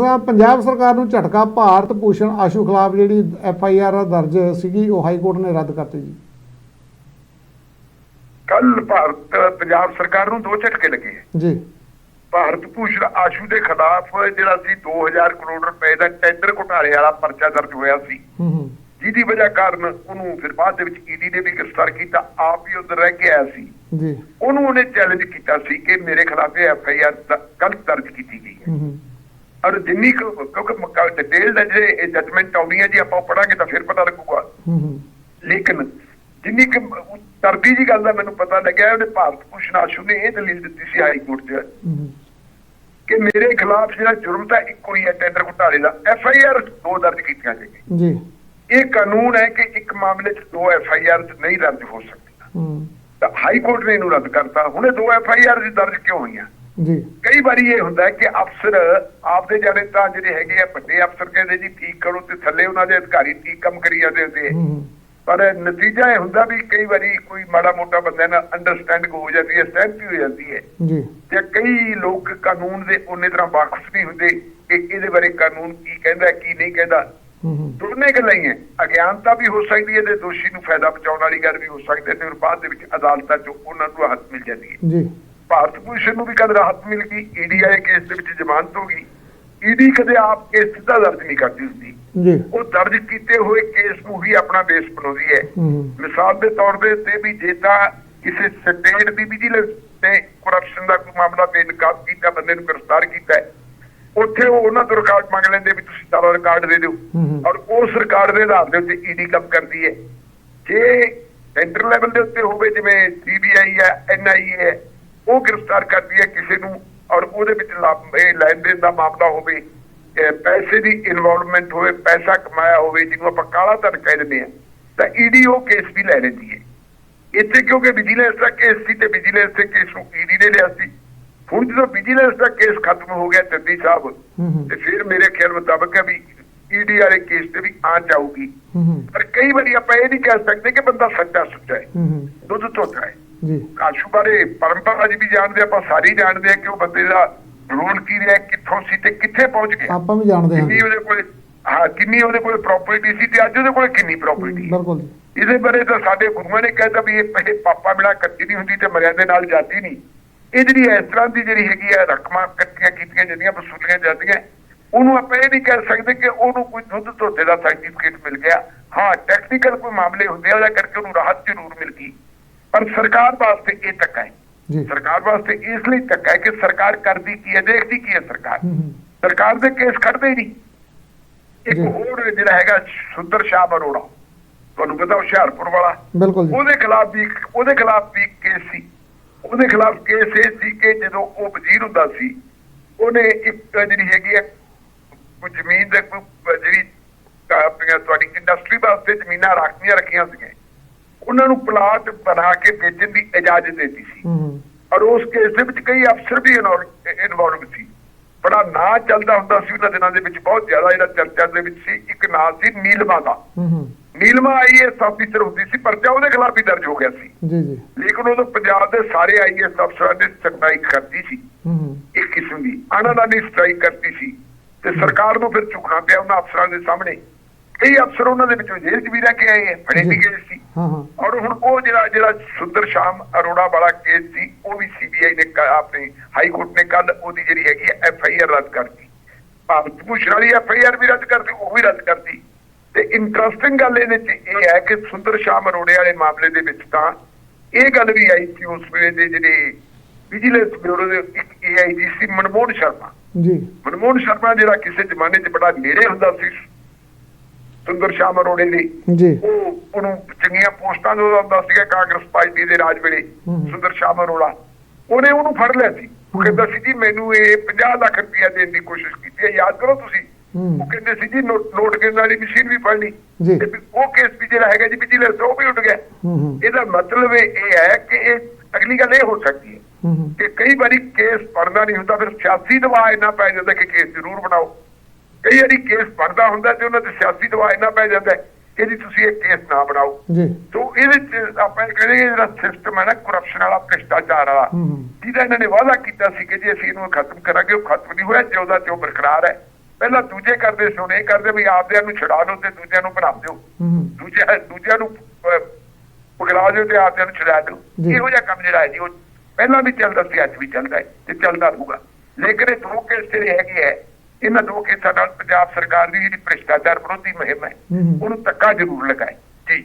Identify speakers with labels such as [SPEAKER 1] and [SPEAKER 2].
[SPEAKER 1] ਦੱਸਣਾ ਪੰਜਾਬ ਸਰਕਾਰ ਨੂੰ ਝਟਕਾ ਭਾਰਤ ਭੂਸ਼ਣ ਆਸ਼ੂ ਖਿਲਾਫ ਜਿਹੜੀ ਐਫ ਆਈ ਆਰ ਦਰਜ ਸੀਗੀ ਉਹ ਹਾਈ ਕੋਰਟ ਨੇ ਰੱਦ ਕਰਤੀ ਜੀ।
[SPEAKER 2] ਕੱਲ ਭਾਰਤ ਪੰਜਾਬ ਸਰਕਾਰ ਨੂੰ ਦੋ ਝਟਕੇ ਲੱਗੇ ਹੈ।
[SPEAKER 1] ਜੀ।
[SPEAKER 2] ਭਾਰਤ ਭੂਸ਼ਣ ਆਸ਼ੂ ਦੇ ਖਿਲਾਫ ਜਿਹੜਾ ਸੀ 2000 ਕਰੋੜ ਰੁਪਏ ਦਾ ਟੈਂਡਰ ਘੁਟਾਲੇ ਵਾਲਾ ਪਰਚਾ ਦਰਜ ਹੋਇਆ ਸੀ।
[SPEAKER 1] ਹੂੰ ਹੂੰ।
[SPEAKER 2] ਜਿਹਦੀ ਵਜ੍ਹਾ ਕਾਰਨ ਉਹਨੂੰ ਫਿਰ ਬਾਅਦ ਦੇ ਵਿੱਚ ਈਡੀ ਨੇ ਵੀ ਗ੍ਰਿਫਤਾਰ ਕੀਤਾ ਆਪ ਵੀ ਉਧਰ ਰਹਿ ਕੇ ਆਇਆ ਸੀ।
[SPEAKER 1] ਜੀ।
[SPEAKER 2] ਉਹਨੂੰ ਉਹਨੇ ਚੈਲੰਜ ਕੀਤਾ ਸੀ ਕਿ ਮੇਰੇ ਖਿਲਾਫ ਐਫ ਆਈ ਆਰ ਗਲਤ ਦਰਜ ਕੀਤੀ ਗਈ ਹੈ।
[SPEAKER 1] ਹੂੰ ਹੂੰ।
[SPEAKER 2] ਔਰ ਜਿੰਨੀ ਕੁ- ਕਿਉਂਕਿ ਡਿਟੇਲ ਦਾ ਜਿਹੜੇ ਇਹ ਜਜਮੈਂਟ ਆਉਣੀ ਹੈ ਜੀ ਆਪਾਂ ਪੜਾਂਗੇ ਤਾਂ ਫਿਰ ਪਤਾ ਲੱਗੂਗਾ। ਲੇਕਿਨ ਜਿੰਨੀ ਕਿ ਤਰਦੀ ਜੀ ਗੱਲ ਦਾ ਮੈਨੂੰ ਪਤਾ ਲੱਗਿਆ ਉਹਨੇ ਭਾਰਤ ਭੂਸ਼ਣ ਆਸ਼ੂ ਨੇ ਇਹ ਦਲੀਲ ਦਿੱਤੀ ਸੀ ਹਾਈ ਕੋਰਟ 'ਚ। ਕਿ ਮੇਰੇ ਖਿਲਾਫ ਜਿਹੜਾ ਜੁਰਮ ਤਾਂ ਇੱਕੋ ਹੀ ਹੈ ਟੈਂਡਰ ਘੁਟਾਲੇ ਦਾ ਐਫ ਆਈ ਆਰ ਦੋ ਦਰਜ ਕੀਤੀਆਂ ਗਈਆਂ
[SPEAKER 1] ਜੀ।
[SPEAKER 2] ਇਹ ਕਾਨੂੰਨ ਹੈ ਕਿ ਇੱਕ ਮਾਮਲੇ 'ਚ ਦੋ ਐਫ ਆਈ ਆਰ ਨਹੀਂ ਦਰਜ ਹੋ ਸਕਦੀਆਂ ਤਾਂ ਹਾਈ ਕੋਰਟ ਨੇ ਇਹਨੂੰ ਰੱਦ ਕਰਤਾ। ਹੁਣ ਦੋ ਐਫ ਆਈ ਆਰ ਦਰਜ ਕਿਉਂ ਹੋਈਆਂ?
[SPEAKER 1] ਜੀ।
[SPEAKER 2] ਕਈ ਵਾਰੀ ਇਹ ਹੁੰਦਾ ਹੈ ਕਿ ਅਫਸਰ ਆਪਦੇ ਜਾਣੇ ਤਾਂ ਜਿਹੜੇ ਹੈਗੇ ਆ ਵੱਡੇ ਅਫਸਰ ਕਹਿੰਦੇ ਜੀ ਠੀਕ ਕਰੋ ਤੇ ਥੱਲੇ ਉਹਨਾਂ ਦੇ ਅਧਿਕਾਰੀ ਠੀਕ ਕੰਮ ਕਰੀ ਜਾਂਦੇ ਹੁੰਦੇ ਪਰ ਨਤੀਜਾ ਇਹ ਹੁੰਦਾ ਵੀ ਕਈ ਵਾਰੀ ਕੋਈ ਮਾੜਾ ਮੋਟਾ ਬੰਦੇ ਨਾਲ ਅੰਡਰਸਟੈਂਡਿੰਗ ਹੋ ਜਾਂਦੀ ਹੈ ਸਹਿਮਤੀ ਹੋ ਜਾਂਦੀ ਹੈ।
[SPEAKER 1] ਜੀ।
[SPEAKER 2] ਤੇ ਕਈ ਲੋਕ ਕਾਨੂੰਨ ਦੇ ਉਹਨੇ ਤਰ੍ਹਾਂ ਵਾਕਫ ਨਹੀਂ ਹੁੰਦੇ ਕਿ ਇਹਦੇ ਬਾਰੇ ਕਾਨੂੰਨ ਕੀ ਕਹਿੰਦਾ ਕੀ ਨਹੀਂ ਕਹਿੰਦਾ। ਦੋਨੇ ਗੱਲਾਂ ਹੀ ਹੈ। ਅਗਿਆਨਤਾ ਵੀ ਹੋ ਸਕਦੀ ਹੈ ਤੇ ਦੋਸ਼ੀ ਨੂੰ ਫਾਇਦਾ ਪਹੁੰਚਾਉਣ ਵਾਲੀ ਗੱਲ ਵੀ ਹੋ ਸਕਦੀ ਹੈ ਤੇ ਬਾਅਦ ਦੇ ਵਿੱਚ ਅਦਾਲਤਾਂ 'ਚੋਂ ਉਹਨਾਂ ਨੂੰ ਰਾਹਤ ਮਿਲ ਜਾਂਦੀ ਹੈ।
[SPEAKER 1] ਜੀ।
[SPEAKER 2] ਭਾਰਤ ਭੂਸ਼ਣ ਨੂੰ ਵੀ ਕਦ ਰਾਹਤ ਮਿਲ ਗਈ ਈਡੀ ਵਾਲੇ ਕੇਸ ਦੇ ਵਿੱਚ ਜ਼ਮਾਨਤ ਹੋ ਗਈ। ਈਡੀ ਕਦੇ ਆਪ ਕੇਸ ਸਿੱਧਾ ਦਰਜ ਨਹੀਂ ਕਰਦੀ ਹੁੰਦੀ।
[SPEAKER 1] ਜੀ।
[SPEAKER 2] ਉਹ ਦਰਜ ਕੀਤੇ ਹੋਏ ਕੇਸ ਨੂੰ ਹੀ ਆਪਣਾ ਬੇਸ ਬਣਾਉਂਦੀ ਹੈ। ਮਿਸਾਲ ਦੇ ਤੌਰ ਦੇ ਉੱਤੇ ਵੀ ਜੇ ਤਾਂ ਕਿਸੇ ਸਟੇਟ ਦੀ ਵਿਜੀਲੈਂਸ ਤੇ ਕਰਪਸ਼ਨ ਦਾ ਕੋਈ ਮਾਮਲਾ ਬੇਨਕਾਬ ਕੀਤਾ ਬੰਦੇ ਨੂੰ ਗ੍ਰਿਫਤਾਰ ਕੀਤਾ ਹੈ ਉੱਥੇ ਉਹ ਉਹਨਾਂ ਤੋਂ ਰਿਕਾਰਡ ਮੰਗ ਲੈਂਦੇ ਵੀ ਤੁਸੀਂ ਸਾਰਾ ਰਿਕਾਰਡ ਦੇ ਦਿਓ। ਔਰ ਉਸ ਰਿਕਾਰਡ ਦੇ ਆਧਾਰ ਦੇ ਉੱਤੇ ਈਡੀ ਕੰਮ ਕਰਦੀ ਹੈ। ਜੇ ਸੈਂਟਰ ਲੈਵਲ ਦੇ ਉੱਤੇ ਹੋਵੇ ਜਿਵੇਂ ਸੀਬੀਆਈ ਹੈ ਐਨਆਈਏ ਹੈ ਉਹ ਗ੍ਰਿਫਤਾਰ ਕਰਦੀ ਹੈ ਕਿਸੇ ਨੂੰ ਔਰ ਉਹਦੇ ਵਿੱਚ ਇਹ ਲੈਣ ਦੇਣ ਦਾ ਮਾਮਲਾ ਹੋਵੇ ਪੈਸੇ ਦੀ ਇਨਵੋਲਵਮੈਂਟ ਹੋਵੇ ਪੈਸਾ ਕਮਾਇਆ ਹੋਵੇ ਜਿਹਨੂੰ ਆਪਾਂ ਕਾਲਾ ਧਨ ਕਹਿ ਦਿੰਦੇ ਆ ਤਾਂ ਈਡੀ ਉਹ ਕੇਸ ਵੀ ਲੈ ਲੈਂਦੀ ਹੈ। ਇੱਥੇ ਕਿਉਂਕਿ ਵਿਜੀਲੈਂਸ ਦਾ ਕੇਸ ਸੀ ਤੇ ਵਿਜੀਲੈਂਸ ਦੇ ਕੇਸ ਨੂੰ ਈਡੀ ਨੇ ਲਿਆ ਸੀ। ਹੁਣ ਜਦੋਂ ਵਿਜੀਲੈਂਸ ਦਾ ਕੇਸ ਖਤਮ ਹੋ ਗਿਆ ਚੱਦੀ ਸਾਹਿਬ ਤੇ ਫਿਰ ਮੇਰੇ ਖਿਆਲ ਮੁਤਾਬਕ ਹੈ ਵੀ ਈਡੀ ਵਾਲੇ ਕੇਸ ਤੇ ਵੀ ਆ ਜਾਊਗੀ। ਪਰ ਕਈ ਵਾਰੀ ਆਪਾਂ ਇਹ ਨਹੀਂ ਕਹਿ ਸਕਦੇ ਕਿ ਬੰਦਾ ਸੱਚਾ ਸੁੱਚਾ ਹੂੰ। ਦੁੱਧ ਧੋਤਾ ਹੈ।
[SPEAKER 1] ਜੀ।
[SPEAKER 2] ਕਾਸ਼ੂ ਬਾਰੇ ਪਰੰਪਰਾ ਜੀ ਵੀ ਜਾਣਦੇ ਆਪਾਂ ਸਾਰੇ ਜਾਣਦੇ ਆ ਕਿ ਉਹ ਬੰਦੇ ਦਾ ਰੋਲ ਕੀ ਰਿਹਾ ਕਿੱਥੋਂ ਸੀ ਤੇ ਕਿੱਥੇ ਪਹੁੰਚ ਗਿਆ।
[SPEAKER 1] ਆਪਾਂ ਵੀ ਜਾਣਦੇ ਹਾਂ।
[SPEAKER 2] ਕਿੰਨੀ ਉਹਦੇ ਕੋਲ ਹਾਂ ਕਿੰਨੀ ਉਹਦੇ ਕੋਲ ਪ੍ਰਾਪਰਟੀ ਸੀ ਤੇ ਅੱਜ ਉਹਦੇ ਕੋਲ ਕਿੰਨੀ ਪ੍ਰਾਪਰਟੀ ਹੈ
[SPEAKER 1] ਬਿਲਕੁਲ।
[SPEAKER 2] ਇਹਦੇ ਬਾਰੇ ਤਾਂ ਸਾਡੇ ਗੁਰੂਆਂ ਨੇ ਕਹਿਤਾ ਵੀ ਇਹ ਪਹਿਲੇ ਪਾਪਾ ਮਿਲਾ ਕੱਟੀ ਨਹੀਂ ਹੁੰਦੀ ਤੇ ਮਰਿਆ ਦੇ ਨਾਲ ਜਾਂਦੀ ਨਹੀਂ। ਇਹ ਜਿਹੜੀ ਇਸ ਤਰ੍ਹਾਂ ਦੀ ਜਿਹੜੀ ਹੈਗੀ ਆ ਰਕਮਾਂ ਇਕੱਠੀਆਂ ਕੀਤੀਆਂ ਜਾਂਦੀਆਂ ਵਸੂਲੀਆਂ ਜਾਂਦੀਆਂ ਉਹਨੂੰ ਆਪਾਂ ਇਹ ਨਹੀਂ ਕਹਿ ਸਕਦੇ ਕਿ ਉਹਨੂੰ ਕੋਈ ਦੁੱਧ ਧੋਤੇ ਦਾ ਸਰਟੀਫਿਕੇਟ ਮਿਲ ਗਿਆ। ਹਾਂ ਟੈਕਨੀਕਲ ਕੋਈ ਮਾਮਲੇ ਹੁੰਦੇ ਆ ਉਹਦਾ ਕਰਕੇ ਉਹਨੂੰ ਰਾਹਤ ਜ਼ਰੂਰ ਮਿਲ ਗਈ। ਪਰ ਸਰਕਾਰ ਵਾਸਤੇ ਇਹ ਧੱਕਾ ਹੈ।
[SPEAKER 1] ਜੀ।
[SPEAKER 2] ਸਰਕਾਰ ਵਾਸਤੇ ਇਸ ਲਈ ਧੱਕਾ ਹੈ ਕਿ ਸਰਕਾਰ ਕਰਦੀ ਕੀ ਹੈ ਦੇਖਦੀ ਕੀ ਹੈ ਸਰਕਾਰ। ਸਰਕਾਰ ਦੇ ਕੇਸ ਖੜਦੇ ਹੀ ਨਹੀਂ। ਇੱਕ। ਹੋਰ ਜਿਹੜਾ ਹੈਗਾ ਸੁੰਦਰ ਸ਼ਾਹ ਬਰੋੜਾ ਤੁਹਾਨੂੰ ਪਤਾ ਹੁਸ਼ਿਆਰਪੁਰ ਵਾਲਾ
[SPEAKER 1] ਬਿਲਕੁਲ ਜੀ।
[SPEAKER 2] ਉਹਦੇ ਖਿਲਾਫ ਵੀ ਉਹਦੇ ਖਿਲਾਫ ਵੀ ਕੇਸ ਸੀ। ਉਹਦੇ ਖਿਲਾਫ ਕੇਸ ਇਹ ਸੀ ਕਿ ਜਦੋਂ ਉਹ ਵਜ਼ੀਰ ਹੁੰਦਾ ਸੀ ਉਹਨੇ ਇੱਕ ਜਿਹੜੀ ਹੈਗੀ ਹੈ ਜ਼ਮੀਨ ਦੇ ਜਿਹੜੀ ਆਪਣੀਆਂ ਤੁਹਾਡੀ ਇੰਡਸਟਰੀ ਵਾਸਤੇ ਜ਼ਮੀਨਾਂ ਰੱਖੀਆਂ ਰੱਖੀਆਂ ਸੀਗੀਆਂ। ਉਹਨਾਂ ਨੂੰ ਪਲਾਟ ਬਣਾ ਕੇ ਵੇਚਣ ਦੀ ਇਜਾਜ਼ਤ ਦਿੱਤੀ ਸੀ। ਔਰ ਉਸ ਕੇਸ ਦੇ ਵਿੱਚ ਕਈ ਅਫਸਰ ਵੀ ਇਨਵੋਲਵ ਸੀ। ਬੜਾ ਨਾਂ ਚੱਲਦਾ ਹੁੰਦਾ ਸੀ ਉਹਨਾਂ ਦਿਨਾਂ ਦੇ ਵਿੱਚ ਬਹੁਤ ਜ਼ਿਆਦਾ ਜਿਹੜਾ ਚਰਚਾ ਦੇ ਵਿੱਚ ਸੀ ਇੱਕ ਨਾਂ ਸੀ ਨੀਲਮਾ ਦਾ। ਨੀਲਮਾ ਆਈਐਸ ਅਫੀਸਰ ਹੁੰਦੀ ਸੀ ਪਰਚਾ ਉਹਦੇ ਖਿਲਾਫ ਹੀ ਦਰਜ ਹੋ ਗਿਆ ਸੀ।
[SPEAKER 1] ਜੀ ਜੀ।
[SPEAKER 2] ਲੇਕਿਨ ਉਦੋਂ ਪੰਜਾਬ ਦੇ ਸਾਰੇ ਆਈਐਸ ਅਫਸਰਾਂ ਨੇ ਸਟ੍ਰਾਈਕ ਕਰਦੀ ਸੀ। ਇੱਕ ਕਿਸਮ ਦੀ ਆਨੰਦਾਂ ਨੇ ਸਟ੍ਰਾਈਕ ਕਰਤੀ ਸੀ। ਤੇ ਸਰਕਾਰ ਨੂੰ ਫਿਰ ਝੁਕਣਾ ਪਿਆ ਉਹਨਾਂ ਅਫਸਰਾਂ ਦੇ ਸਾਹਮਣੇ। ਕਈ ਅਫਸਰ ਉਹਨਾਂ ਦੇ ਵਿੱਚੋਂ ਜੇਲ੍ਹ 'ਚ ਵੀ ਰਹਿ ਕੇ ਆਏ ਫੜੇ ਵੀ। ਗਏ ਸੀ।
[SPEAKER 1] ਹਾਂ ਹਾਂ।
[SPEAKER 2] ਔਰ ਹੁਣ ਉਹ ਜਿਹੜਾ ਜਿਹੜਾ ਸੁੰਦਰ ਸ਼ਾਮ ਅਰੋੜਾ ਵਾਲਾ ਕੇਸ ਸੀ ਉਹ ਵੀ ਸੀਬੀਆਈ ਨੇ ਆਪਣੀ ਹਾਈ ਕੋਰਟ ਨੇ ਕੱਲ ਉਹਦੀ ਜਿਹੜੀ ਹੈਗੀ ਐਫ ਆਈ ਆਰ ਰੱਦ ਕਰਤੀ ਭਾਰਤ ਭੂਸ਼ਣ ਵਾਲੀ ਐਫ ਆਈ ਆਰ ਵੀ ਰੱਦ ਕਰਤੀ ਉਹ ਵੀ ਰੱਦ ਕਰਤੀ ਤੇ ਇੰਟਰਸਟਿੰਗ ਗੱਲ ਇਹਦੇ ਚ ਇਹ ਹੈ ਕਿ ਸੁੰਦਰ ਸ਼ਾਮ ਅਰੋੜੇ ਵਾਲੇ ਮਾਮਲੇ ਦੇ ਵਿੱਚ ਤਾਂ ਇਹ ਗੱਲ ਵੀ ਆਈ ਸੀ ਉਸ ਵੇਲੇ ਦੇ ਜਿਹੜੇ ਵਿਜੀਲੈਂਸ ਬਿਊਰੋ ਦੇ ਇੱਕ ਏਆਈਜੀ ਸੀ ਮਨਮੋਹਨ ਸ਼ਰਮਾ।
[SPEAKER 1] ਜੀ।
[SPEAKER 2] ਮਨਮੋਹਨ ਸ਼ਰਮਾ ਜਿਹੜਾ ਕਿਸੇ ਜ਼ਮਾਨੇ 'ਚ ਬੜਾ ਨੇੜੇ ਹੁੰਦਾ ਸੀ ਸੁੰਦਰ ਸ਼ਾਮ ਅਰੋੜੇ ਦੇ।
[SPEAKER 1] ਜੀ।
[SPEAKER 2] ਉਹ ਉਹਨੂੰ ਚੰਗੀਆਂ ਪੋਸਟਾਂ ਦੇ ਹੁੰਦਾ ਸੀਗਾ ਕਾਂਗਰਸ ਪਾਰਟੀ ਦੇ ਰਾਜ ਵੇਲੇ। ਸੁੰਦਰ ਸ਼ਾਮ ਅਰੋੜਾ। ਉਹਨੇ ਉਹਨੂੰ ਫੜ ਲਿਆ ਸੀ। ਉਹ। ਕਹਿੰਦਾ ਸੀ ਜੀ ਮੈਨੂੰ ਇਹ 50 ਲੱਖ ਰੁਪਇਆ ਦੇਣ ਦੀ ਕੋਸ਼ਿਸ਼ ਕੀਤੀ ਹੈ ਯਾਦ ਕਰੋ ਤੁਸੀਂ। ਉਹ ਕਹਿੰਦੇ ਸੀ ਜੀ ਨੋਟ ਗਿਣਨ ਵਾਲੀ ਮਸ਼ੀਨ ਵੀ ਫੜ ਲਈ
[SPEAKER 1] ਜੀ।
[SPEAKER 2] ਤੇ ਉਹ ਕੇਸ ਵੀ ਜਿਹੜਾ ਹੈਗਾ ਜੀ ਵਿਜੀਲੈਂਸ ਉਹ ਵੀ ਉੱਡ ਗਿਆ। ਇਹਦਾ ਮਤਲਬ ਇਹ ਹੈ ਕਿ ਇਹ ਅਗਲੀ ਗੱਲ ਇਹ ਹੋ ਸਕਦੀ ਹੂੰ ਕਿ ਕਈ ਵਾਰੀ ਕੇਸ ਪੜਦਾ ਨਹੀਂ ਹੁੰਦਾ ਫਿਰ ਸਿਆਸੀ ਦਬਾਅ ਇੰਨਾ ਪੈ ਜਾਂਦਾ ਕਿ ਕੇਸ ਜ਼ਰੂਰ ਬਣਾਓ। ਕਈ ਵਾਰੀ ਕੇਸ ਪੜਦਾ ਹੁੰਦਾ ਤੇ ਉਹਨਾਂ ਤੇ ਸਿਆਸੀ ਦਬਾਅ ਇੰਨਾ ਪੈ ਜਾਂਦਾ ਕਿ ਜੀ ਤੁਸੀਂ ਇਹ ਕੇਸ ਨਾ ਬਣਾਓ।
[SPEAKER 1] ਜੀ।
[SPEAKER 2] ਤੋਂ ਇਹਦੇ ਚ ਆਪਾਂ ਕਹਿੰਦੇ ਜਿਹੜਾ ਸਿਸਟਮ ਹੈ ਨਾ ਕਰਪਸ਼ਨ ਵਾਲਾ ਭ੍ਰਿਸ਼ਟਾਚਾਰ ਵਾਲਾ ਜਿਹਦਾ ਇਹਨਾਂ ਨੇ ਵਾਅਦਾ ਕੀਤਾ ਸੀ ਕਿ ਜੀ ਅਸੀਂ ਇਹਨੂੰ ਖਤਮ ਕਰਾਂਗੇ ਉਹ ਖਤਮ ਨਹੀਂ ਹੋਇਆ ਜਿਉਂ ਦਾ ਤਿਉਂ ਬਰਕਰਾਰ ਹੈ। ਪਹਿਲਾਂ ਦੂਜੇ ਕਰਦੇ ਸੁਣੇ ਕਰਦੇ ਵੀ ਆਪਦਿਆਂ ਨੂੰ ਛਡਾ ਦਿਓ ਤੇ ਦੂਜਿਆਂ ਨੂੰ ਬਣਾ ਦਿਓ।
[SPEAKER 1] ਦੂਜੇ
[SPEAKER 2] ਦੂਜਿਆਂ ਨੂੰ ਪਗਲਾ ਦਿਓ ਤੇ ਆਪਦਿਆਂ ਨੂੰ ਛਡਾ ਦਿਓ। ਇਹੋ ਜਿਹਾ ਕੰਮ ਜਿਹੜਾ ਹੈ ਜੀ ਉਹ ਪਹਿਲਾਂ ਵੀ ਚੱਲਦਾ ਸੀ ਅੱਜ ਵੀ ਚੱਲਦਾ ਹੈ ਤੇ ਚੱਲਦਾ ਰਹੂਗਾ। ਲੇਕਿਨ ਇਹ ਦੋ ਕੇਸ ਜਿਹੜੇ ਹੈਗੇ ਹੈ ਇਹਨਾਂ ਲੋਕ ਕੇਸਾਂ ਨਾਲ ਪੰਜਾਬ ਸਰਕਾਰ ਦੀ ਜਿਹੜੀ ਭ੍ਰਿਸ਼ਟਾਚਾਰ ਵਿਰੋਧੀ ਮੁਹਿੰਮ
[SPEAKER 1] ਹੈ।
[SPEAKER 2] ਉਹਨੂੰ ਧੱਕਾ ਜ਼ਰੂਰ ਲਗਾਏ।